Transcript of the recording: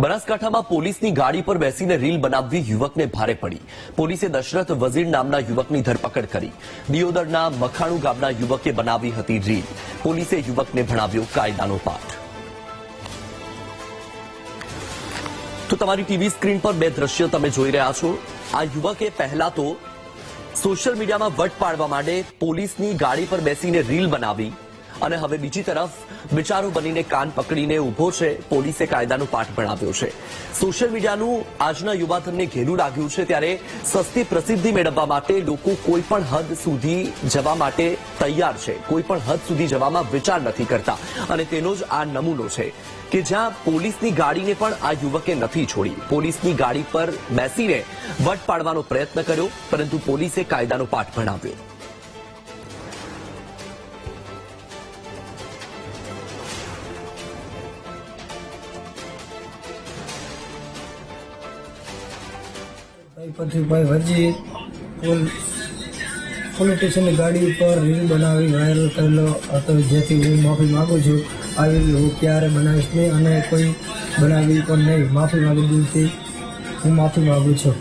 બનાસકાંઠામાં પોલીસની ગાડી પર બેસીને રીલ બનાવવી યુવકને ભારે પડી. પોલીસે દશરથ વઝીર નામના યુવકની ધરપકડ કરી. દિયોદરના મખાણુ ગામના યુવકે બનાવી હતી રીલ. પોલીસે યુવકને ભણાવ્યો કાયદાનો પાઠ. તો તમારી ટીવી સ્ક્રીન પર બે દ્રશ્યો તમે જોઈ રહ્યા છો. આ યુવકે પહેલા તો સોશિયલ મીડિયામાં વટ પાડવા માટે પોલીસની ગાડી પર બેસીને રીલ બનાવી. અને હવે બીજી તરફ બિચારો બનીને કાન પકડીને ઊભો છે, પોલીસે કાયદાનો પાઠ ભણાવ્યો છે. સોશિયલ મીડિયાનું આજના યુવાધનને ઘેરું લાગ્યું છે ત્યારે સસ્તી પ્રસિદ્ધિ મેળવવા માટે લોકો કોઈ પણ હદ સુધી જવા માટે તૈયાર છે. કોઈ પણ હદ સુધી જવામાં વિચાર નથી કરતા. અને તેનો જ આ નમૂનો છે કે જ્યાં પોલીસની ગાડીને પણ આ યુવકે નથી છોડી. પોલીસની ગાડી પર બેસીને વટ પાડવાનો પ્રયત્ન કર્યો, પરંતુ પોલીસે કાયદાનો પાઠ ભણાવ્યો. ભાઈ પ્રતિકભાઈ વજી પોલ પોલિટિશિયનની ગાડી પર રીલ બનાવી, વાયરલ કરેલો હતો. જેથી હું માફી માગું છું. આવી રીલ હું ક્યારે બનાવીશ નહીં અને કોઈ બનાવી પણ નહીં. માફી માગી દિલથી હું માફી માગું છું.